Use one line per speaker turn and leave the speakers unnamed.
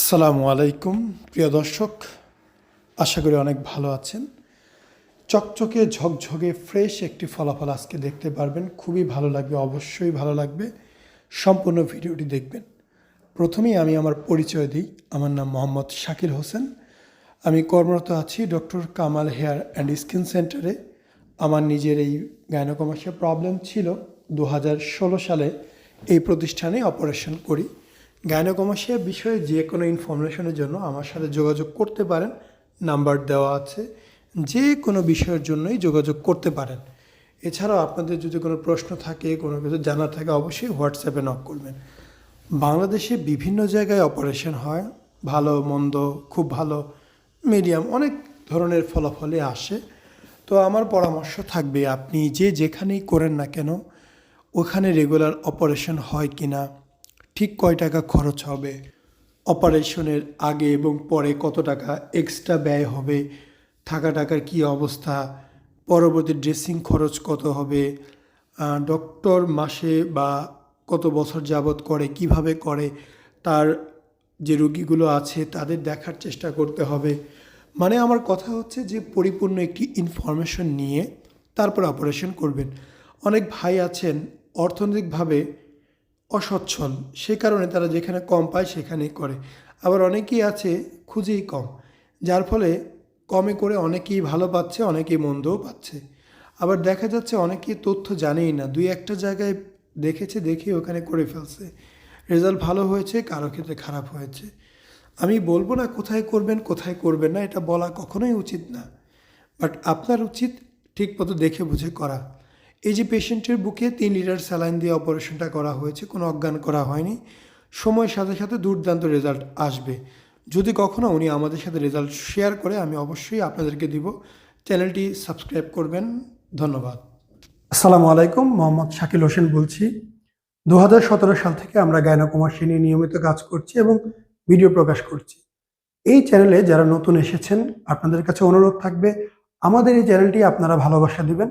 আসসালামু আলাইকুম, প্রিয় দর্শক। আশা করি অনেক ভালো আছেন। চকচকে ঝকঝকে ফ্রেশ একটি ফলাফল আজকে দেখতে পারবেন। খুবই ভালো লাগবে, অবশ্যই ভালো লাগবে। সম্পূর্ণ ভিডিওটি দেখবেন। প্রথমেই আমি আমার পরিচয় দিই। আমার নাম মোহাম্মদ শাকিল হোসেন। আমি কর্মরত আছি doctor Kamal hair and skin সেন্টারে। আমার নিজের এই গাইনোকমাসিয়া প্রবলেম ছিল। দু হাজার ষোলো সালে এই প্রতিষ্ঠানে অপারেশন করি। গাইনোকমাসিয়া বিষয়ে যে কোনো ইনফরমেশনের জন্য আমার সাথে যোগাযোগ করতে পারেন। নাম্বার দেওয়া আছে। যে কোনো বিষয়ের জন্যই যোগাযোগ করতে পারেন। এছাড়াও আপনাদের যদি কোনো প্রশ্ন থাকে, কোনো কিছু জানার থাকে, অবশ্যই হোয়াটসঅ্যাপে নক করবেন। বাংলাদেশে বিভিন্ন জায়গায় অপারেশন হয়। ভালো, মন্দ, খুব ভালো মিডিয়াম অনেক ধরনের ফলাফলে আসে। তো আমার পরামর্শ থাকবে, আপনি যে যেখানেই করেন না কেন, ওখানে রেগুলার অপারেশন হয় কি না ঠিক কয় টাকা খরচ হবে? অপারেশনের আগে এবং পরে কত টাকা এক্সট্রা ব্যয় হবে? থাকা টাকার কী অবস্থা? পরবর্তী ড্রেসিং খরচ কত হবে? ডক্টর মাসে বা কত বছর যাবত করে, কীভাবে করে? তার যে রুগীগুলো আছে, তাদের দেখার চেষ্টা করতে হবে। মানে আমার কথা হচ্ছে যে, পরিপূর্ণ একটি ইনফরমেশন নিয়ে তারপর অপারেশন করবেন। অনেক ভাই আছেন, অর্থনৈতিকভাবে অসচ্ছল। সে কারণে তারা যেখানে কম পায়, সেখানেই করে। আবার অনেকেই আছে খুঁজেই কম, যার ফলে কমে করে অনেকেই ভালো পাচ্ছে, অনেকেই মন্দও পাচ্ছে। আবার দেখা যাচ্ছে অনেকেই তথ্য জানেই না, দুই একটা জায়গায় দেখেছে দেখে ওখানে করে ফেলছে। রেজাল্ট ভালো হয়েছে, কারও ক্ষেত্রে খারাপ হয়েছে। আমি বলব না কোথায় করবেন কোথায় করবেন না, এটা বলা কখনোই উচিত না। বাট আপনার উচিত ঠিক মতো দেখে বুঝে করা। এই যে পেশেন্টের বুকে তিন লিটার স্যালাইন দিয়ে অপারেশনটা করা হয়েছে, কোনো অজ্ঞান করা হয়নি। সময়ের সাথে সাথে দুর্দান্ত রেজাল্ট আসবে। যদি কখনো উনি আমাদের সাথে রেজাল্ট শেয়ার করে, আমি অবশ্যই আপনাদেরকে দিব। চ্যানেলটি সাবস্ক্রাইব করবেন। ধন্যবাদ। আসসালামু আলাইকুম, মোহাম্মদ শাকিল হোসেন বলছি। দু হাজার সতেরো সাল থেকে আমরা গায়নাকুমাসী নিয়ে নিয়মিত কাজ করছি এবং ভিডিও প্রকাশ করছি। এই চ্যানেলে যারা নতুন এসেছেন, আপনাদের কাছে অনুরোধ থাকবে, আমাদের এই চ্যানেলটি আপনারা ভালোবাসা দিবেন।